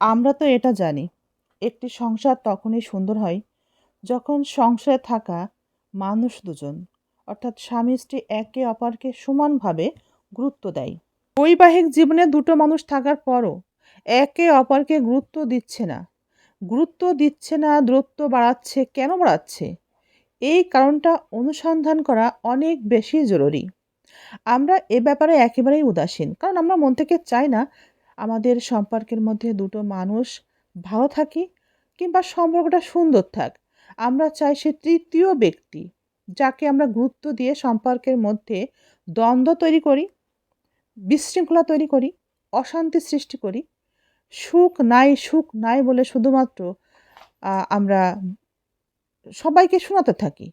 আমরা তো এটা জানি, একটি সংসার তখনই সুন্দর হয় যখন সংসারে থাকা মানুষ দুজন, অর্থাৎ স্বামী স্ত্রী একে অপরকে সমানভাবে গুরুত্ব দেয়। বৈবাহিক জীবনে দুটো মানুষ থাকার পরও একে অপরকে গুরুত্ব দিচ্ছে না। গুরুত্ব দিচ্ছে না, দূরত্ব বাড়াচ্ছে, কেন বাড়াচ্ছে? এই কারণটা অনুসন্ধান করা অনেক বেশি জরুরি। আমরা এ ব্যাপারে একেবারেই উদাসীন, কারণ আমরা মন থেকে চাই না আমাদের সম্পর্কের মধ্যে দুটো মানুষ ভালো থাকি কিংবা সম্পর্কটা সুন্দর থাক, আমরা চাই সে তৃতীয় ব্যক্তি যাকে আমরা গুরুত্ব দিয়ে সম্পর্কের মধ্যে দ্বন্দ্ব তৈরি করি, বিশৃঙ্খলা তৈরি করি, অশান্তি সৃষ্টি করি। সুখ নাই সুখ নাই বলে শুধুমাত্র আমরা সবাইকে শোনাতে থাকি।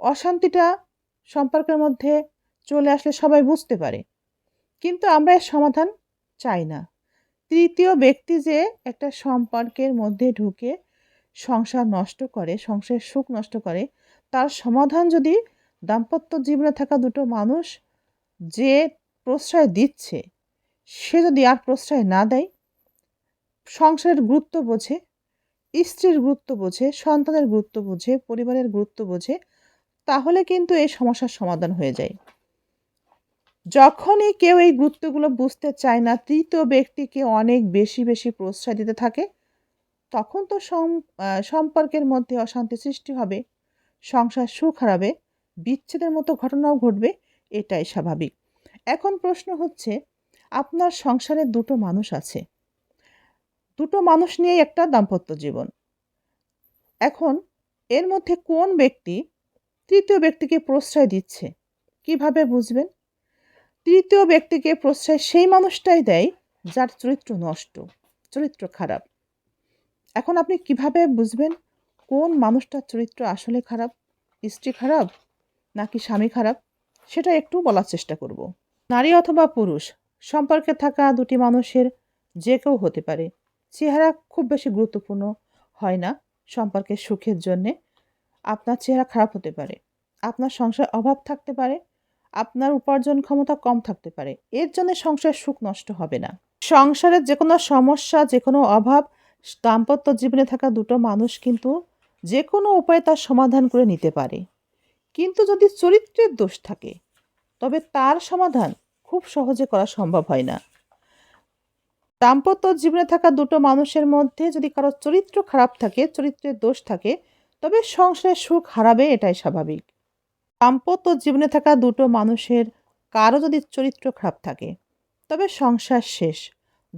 অশান্তিটা সম্পর্কের মধ্যে চলে আসলে সবাই বুঝতে পারে। কিন্তু আমরা এর সমাধান চাই না। তৃতীয় ব্যক্তি যে একটা সম্পর্কের মধ্যে ঢুকে সংসার নষ্ট করে, সংসারের সুখ নষ্ট করে, তার সমাধান যদি দাম্পত্য জীবনে থাকা দুটো মানুষ যে প্রশ্রয় দিচ্ছে, সে যদি আর প্রশ্রয় না দেয়, সংসারের গুরুত্ব বোঝে, স্ত্রীর গুরুত্ব বোঝে, সন্তানের গুরুত্ব বোঝে, পরিবারের গুরুত্ব বোঝে, তাহলে কিন্তু এই সমস্যার সমাধান হয়ে যায়। যখনই কেউ এই গুরুত্বগুলো বুঝতে চায় না, তৃতীয় ব্যক্তিকে অনেক বেশি বেশি প্রশ্রয় দিতে থাকে, তখন তো সম- সম্পর্কের মধ্যে অশান্তি সৃষ্টি হবে, সংসার সুখ হারাবে, বিচ্ছেদের মতো ঘটনাও ঘটবে, এটাই স্বাভাবিক। এখন প্রশ্ন হচ্ছে, আপনার সংসারে দুটো মানুষ আছে, দুটো মানুষ নিয়েই একটা দাম্পত্য জীবন। এখন এর মধ্যে কোন ব্যক্তি তৃতীয় ব্যক্তিকে প্রশ্রয় দিচ্ছে, কীভাবে বুঝবেন? তৃতীয় ব্যক্তিকে প্রশ্রয় সেই মানুষটাই দেয় যার চরিত্র নষ্ট, চরিত্র খারাপ। এখন আপনি কীভাবে বুঝবেন কোন মানুষটার চরিত্র আসলে খারাপ? স্ত্রী খারাপ নাকি স্বামী খারাপ? সেটা একটু বলার চেষ্টা করব। নারী অথবা পুরুষ, সম্পর্কে থাকা দুটি মানুষের যে কেউ হতে পারে। চেহারা খুব বেশি গুরুত্বপূর্ণ হয় না সম্পর্কের সুখের জন্যে। আপনার চেহারা খারাপ হতে পারে। আপনার সংসার অভাব থাকতে পারে। আপনার উপার্জন ক্ষমতা কম থাকতে পারে। এর জন্য সংসার সুখ নষ্ট হবে না। সংসারের যে কোনো সমস্যা যে কোনো অভাব, দাম্পত্য জীবনে থাকা দুটো মানুষ কিন্তু যে কোনো উপায়ে তার সমাধান করে নিতে পারে। কিন্তু যদি চরিত্রের দোষ থাকে, তবে তার সমাধান খুব সহজে করা সম্ভব হয় না। দাম্পত্য জীবনে থাকা দুটো মানুষের মধ্যে যদি কারও চরিত্র খারাপ থাকে, চরিত্রের দোষ থাকে, তবে সংসারের সুখ হারাবে এটাই স্বাভাবিক। দাম্পত্য জীবনে থাকা দুটো মানুষের কারও যদি চরিত্র খারাপ থাকে, তবে সংসার শেষ,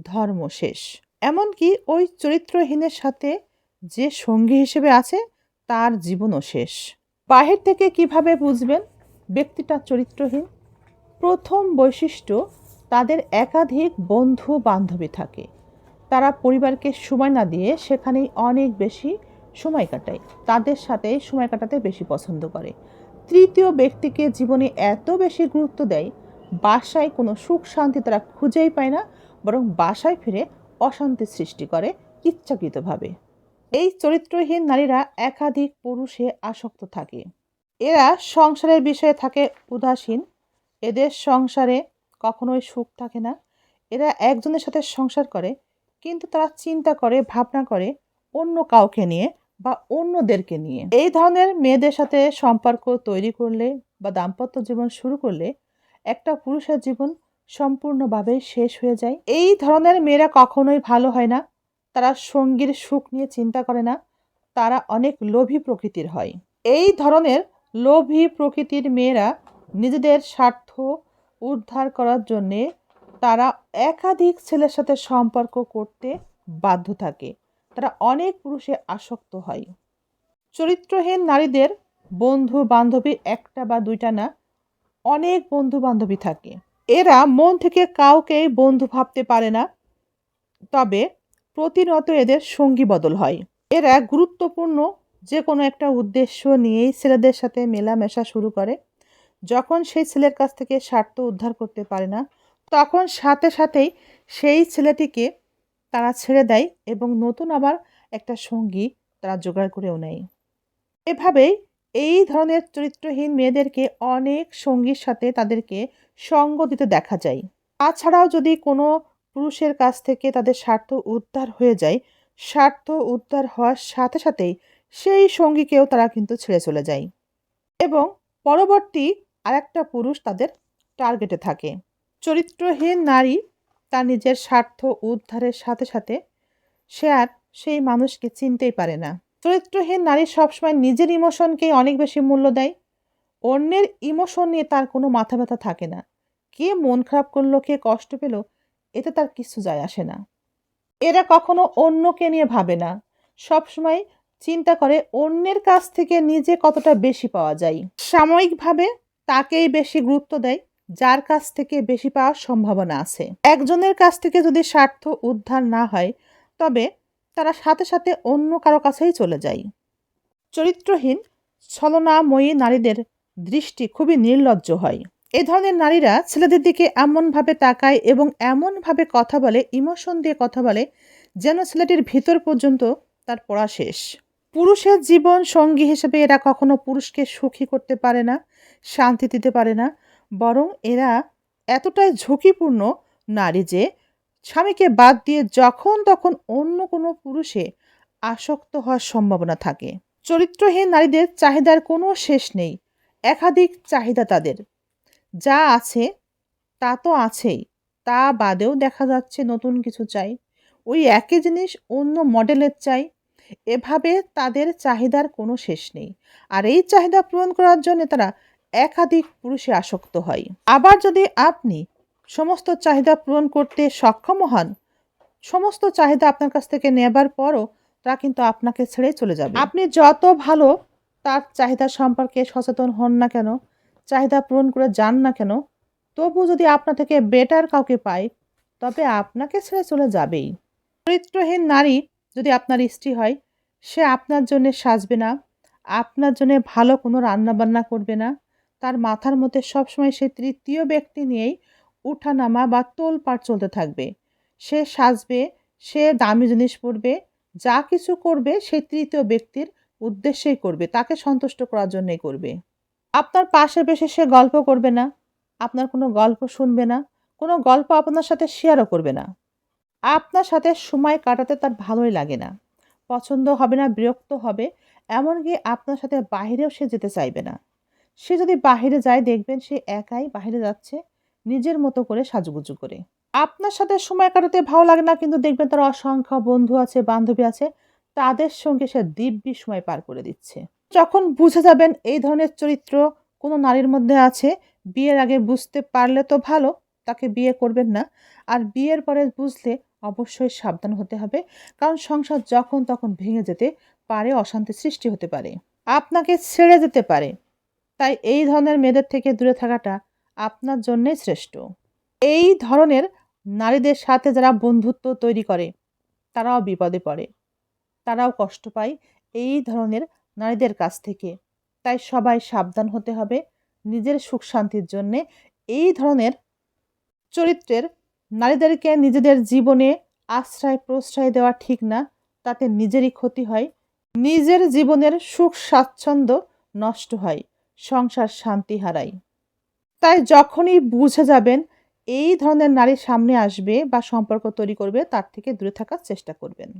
ধর্ম শেষ। এমনকি ওই চরিত্রহীনের সাথে যে সঙ্গী হিসেবে আছে, তার জীবনও শেষ। বাহির থেকে কীভাবে বুঝবেন ব্যক্তিটা চরিত্রহীন? প্রথম বৈশিষ্ট্য, তাদের একাধিক বন্ধু বান্ধবী থাকে। তারা পরিবারকে সময় না দিয়ে সেখানেই অনেক বেশি সময় কাটায়। তাদের সাথে সময় কাটাতে বেশি পছন্দ করে। তৃতীয় ব্যক্তিকে জীবনে এত বেশি গুরুত্ব দেয়, বাসায় কোনো সুখ শান্তি তারা খুঁজেই পায় না, বরং বাসায় ফিরে অশান্তি সৃষ্টি করে ইচ্ছাকৃতভাবে। এই চরিত্রহীন নারীরা একাধিক পুরুষে আসক্ত থাকে। এরা সংসারের বিষয়ে থাকে উদাসীন, এদের সংসারে কখনোই সুখ থাকে না, এরা একজনের সাথে সংসার করে, কিন্তু তারা চিন্তা করে, ভাবনা করে অন্য কাউকে নিয়ে বা অন্যদেরকে নিয়ে। এই ধরনের মেয়েদের সাথে সম্পর্ক তৈরি করলে বা দাম্পত্য জীবন শুরু করলে একটা পুরুষের জীবন সম্পূর্ণভাবে শেষ হয়ে যায়। এই ধরনের মেয়েরা কখনোই ভালো হয় না। তারা সঙ্গীর সুখ নিয়ে চিন্তা করে না। তারা অনেক লোভী প্রকৃতির হয়। এই ধরনের লোভী প্রকৃতির মেয়েরা নিজেদের স্বার্থ উদ্ধার করার জন্যে তারা একাধিক ছেলের সাথে সম্পর্ক করতে বাধ্য থাকে। তারা অনেক পুরুষে আসক্ত হয়। চরিত্রহীন নারীদের বন্ধু বান্ধবী একটা বা দুইটা না, অনেক বন্ধু বান্ধবী থাকে। এরা মন থেকে কাউকেই বন্ধু ভাবতে পারে না, তবে প্রতিনিয়ত এদের সঙ্গী বদল হয়। এরা গুরুত্বপূর্ণ যে কোনো একটা উদ্দেশ্য নিয়েই ছেলেদের সাথে মেলামেশা শুরু করে। যখন সেই ছেলের কাছ থেকে স্বার্থ উদ্ধার করতে পারে না, তখন সাথে সাথেই সেই ছেলেটিকে তারা ছেড়ে দেয় এবং নতুন আবার একটা সঙ্গী তারা জোগাড় করেও নেয়। এভাবেই এই ধরনের চরিত্রহীন মেয়েদেরকে অনেক সঙ্গীর সাথে তাদেরকে সঙ্গ দিতে দেখা যায়। তাছাড়াও যদি কোনো পুরুষের কাছ থেকে তাদের স্বার্থ উদ্ধার হয়ে যায়, স্বার্থ উদ্ধার হওয়ার সাথে সাথেই সেই সঙ্গীকেও তারা কিন্তু ছেড়ে চলে যায় এবং পরবর্তী আরেকটা পুরুষ তাদের টার্গেটে থাকে। চরিত্রহীন নারী তার নিজের স্বার্থ উদ্ধারের সাথে সাথে সে আর সেই মানুষকে চিনতেই পারে না। চরিত্রহীন নারী সবসময় নিজের ইমোশনকেই অনেক বেশি মূল্য দেয়। অন্যের ইমোশন নিয়ে তার কোনো মাথা ব্যথা থাকে না। কে মন খারাপ করল, কে কষ্ট পেল, এতে তার কিছু যায় আসে না। এরা কখনো অন্যকে নিয়ে ভাবে না। সবসময় চিন্তা করে অন্যের কাছ থেকে নিজে কতটা বেশি পাওয়া যায়। সাময়িকভাবে তাকেই বেশি গুরুত্ব দেয়। যার কাছ থেকে বেশি পাওয়ার সম্ভাবনা আছে। একজনের কাছ থেকে যদি স্বার্থ উদ্ধার না হয়, তবে তারা সাথে সাথে অন্য কারও কাছেই চলে যায়। চরিত্রহীন, ছলনাময়ী নারীদের দৃষ্টি খুবই নির্লজ্জ হয়। এ ধরনের নারীরা ছেলেদের দিকে এমনভাবে তাকায় এবং এমনভাবে কথা বলে, ইমোশন দিয়ে কথা বলে, যেন ছেলেটির ভিতর পর্যন্ত তার পড়া শেষ। পুরুষের জীবন সঙ্গী হিসেবে এরা কখনো পুরুষকে সুখী করতে পারে না, শান্তি দিতে পারে না বরং এরা এতটাই ঝুঁকিপূর্ণ নারী যে স্বামীকে বাদ দিয়ে যখন তখন অন্য কোনো পুরুষে আসক্ত হওয়ার সম্ভাবনা থাকে। চরিত্রহীন নারীদের চাহিদার কোনো শেষ নেই, একাধিক চাহিদা তাদের। যা আছে, তা তো আছেই, তা বাদেও দেখা যাচ্ছে নতুন কিছু চাই। ওই একই জিনিস অন্য মডেলের চাই, এভাবে তাদের চাহিদার কোনো শেষ নেই। আর এই চাহিদা পূরণ করার জন্য তারা একাধিক পুরুষে আসক্ত হয়। আবার যদি আপনি সমস্ত চাহিদা পূরণ করতে সক্ষম হন, সমস্ত চাহিদা আপনার কাছ থেকে নেবার পরও তারা কিন্তু আপনাকে ছেড়ে চলে যাবে। আপনি যত ভালো তার চাহিদা সম্পর্কে সচেতন হন না কেন, চাহিদা পূরণ করে যান না কেন, তবু যদি আপনার থেকে বেটার কাউকে পায় তবে আপনাকে ছেড়ে চলে যাবেই। চরিত্রহীন নারী যদি আপনার স্ত্রী হয়, সে আপনার জন্য সাজবে না, আপনার জন্য ভালো কোনো রান্নাবান্না করবে না তার মাথার মধ্যে সবসময় সে তৃতীয় ব্যক্তি নিয়েই উঠানামা বা তোলপাড় চলতে থাকবে। সে সাজবে, সে দামি জিনিস পরবে, যা কিছু করবে সে তৃতীয় ব্যক্তির উদ্দেশ্যেই করবে, তাকে সন্তুষ্ট করার জন্যই করবে। আপনার পাশে বসে সে গল্প করবে না, আপনার কোনো গল্প শুনবে না, কোনো গল্প আপনার সাথে শেয়ারও করবে না। আপনার সাথে সময় কাটাতে তার ভালোই লাগে না, পছন্দ হবে না, বিরক্ত হবে, এমনকি আপনার সাথে বাহিরেও সে যেতে চাইবে না। সে যদি বাহিরে যায়, দেখবেন সে একাই বাহিরে যাচ্ছে, নিজের মতো করে সাজুগুজু করে। আপনার সাথে সময় কাটাতে ভালো লাগে না, কিন্তু দেখবেন তার অসংখ্য বন্ধু আছে, বান্ধবী আছে, তাদের সঙ্গে সে দিব্যি সময় পার করে দিচ্ছে। যখন বুঝে যাবেন এই ধরনের চরিত্র কোনো নারীর মধ্যে আছে, বিয়ের আগে বুঝতে পারলে তো ভালো, তাকে বিয়ে করবেন না। আর বিয়ের পরে বুঝলে অবশ্যই সাবধান হতে হবে, কারণ সংসার যখন তখন ভেঙে যেতে পারে অশান্তি সৃষ্টি হতে পারে। আপনাকে ছেড়ে যেতে পারে। তাই এই ধরনের মেয়েদের থেকে দূরে থাকাটা আপনার জন্যই শ্রেষ্ঠ। এই ধরনের নারীদের সাথে যারা বন্ধুত্ব তৈরি করে, তারাও বিপদে পড়ে। তারাও কষ্ট পায় এই ধরনের নারীদের কাছ থেকে। তাই সবাই সাবধান হতে হবে নিজের সুখ শান্তির জন্যে। এই ধরনের চরিত্রের নারীদেরকে নিজেদের জীবনে আশ্রয় প্রশ্রয় দেওয়া ঠিক না, তাতে নিজেরই ক্ষতি হয়। নিজের জীবনের সুখ স্বাচ্ছন্দ্য নষ্ট হয়। সংসার শান্তি হারায় তাই যখনই বুঝে যাবেন এই ধরনের নারী সামনে আসবে বা সম্পর্ক তৈরি করবে, তার থেকে দূরে থাকার চেষ্টা করবেন।